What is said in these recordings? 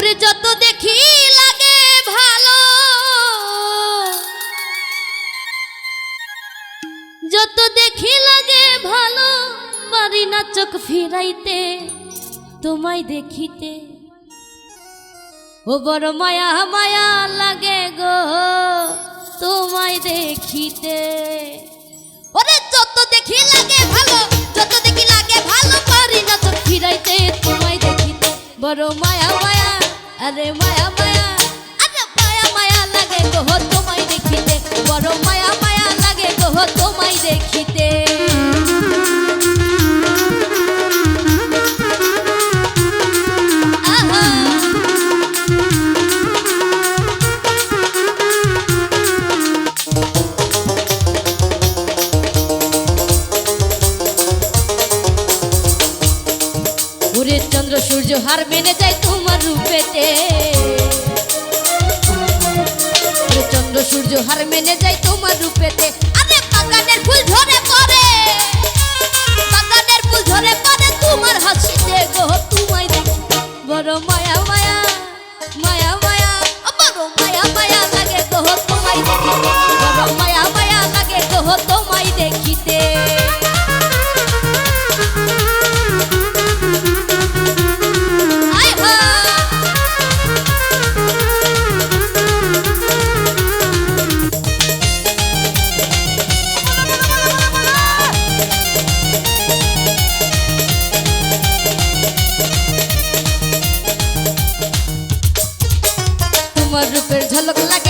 ওরে যত দেখি লাগে ভালো। যত দেখি লাগে ভালো, পারি না চোখ ফিরাইতে, তোমায় দেখিতে। ও বড় মায়া মায়া লাগে গো, তোমায় দেখিতে। ওরে যত দেখি লাগে ভালো, যত দেখি লাগে ভালো, পারি না চোখ ফিরাইতে, তোমায় দেখিতে। বড় আরে মায়া মায়া। আরে মায়া মায়া লাগে গো, তোমায় দেখিতে। বড় মায়া মায়া লাগে গো, তোমায় দেখিতে। চন্দ্র, সূর্য, হার মেনে যায় তোমার রূপেতে চন্দ্র সূর্য হার মেনে যায় তোমার রূপেতে।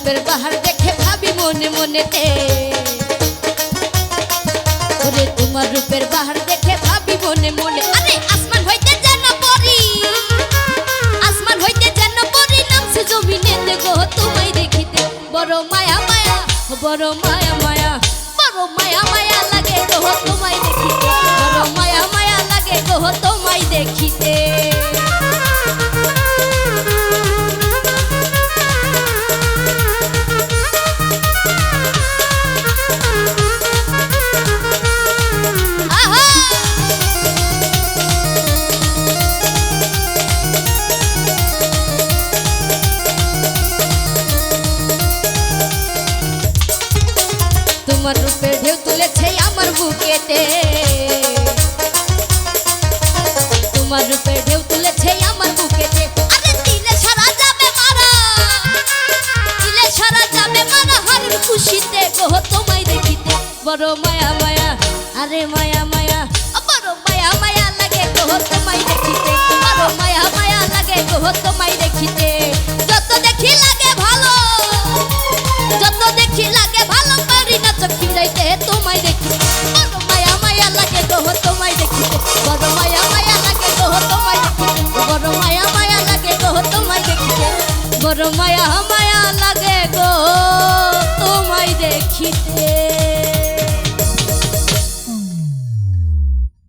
রূপের বাহার দেখে ভাবি মনে মনেতে। ওরে, তোমার রূপের বাহার দেখে ভাবি মনে মনে। আরে, আসমান হইতে যেন পরি। আসমান হইতে যেন পরি, নামছে জমিনে গো, তোমায় দেখিতে। বড় মায়া মায়া, বড় মায়া মায়া, বড় মায়া মায়া লাগে গো, তোমায় দেখিতে। বড় মায়া মায়া লাগে গো, তোমায় দেখিতে। কেটে তোমার রূপে ঢেউ তুলেছে আমার বুকেতে। আরে দিলে সারা যাবে মারা। দিলে সারা যাবে মারা হারের খুশিতে। গো তোমায় দেখিতে। বড় মায়া মায়া, আরে মায়া মায়া। বড় মায়া মায়া লাগে গো তোমায় দেখিতে। মোর মায়া মায়া লাগে গো তোমায় দেখিতে।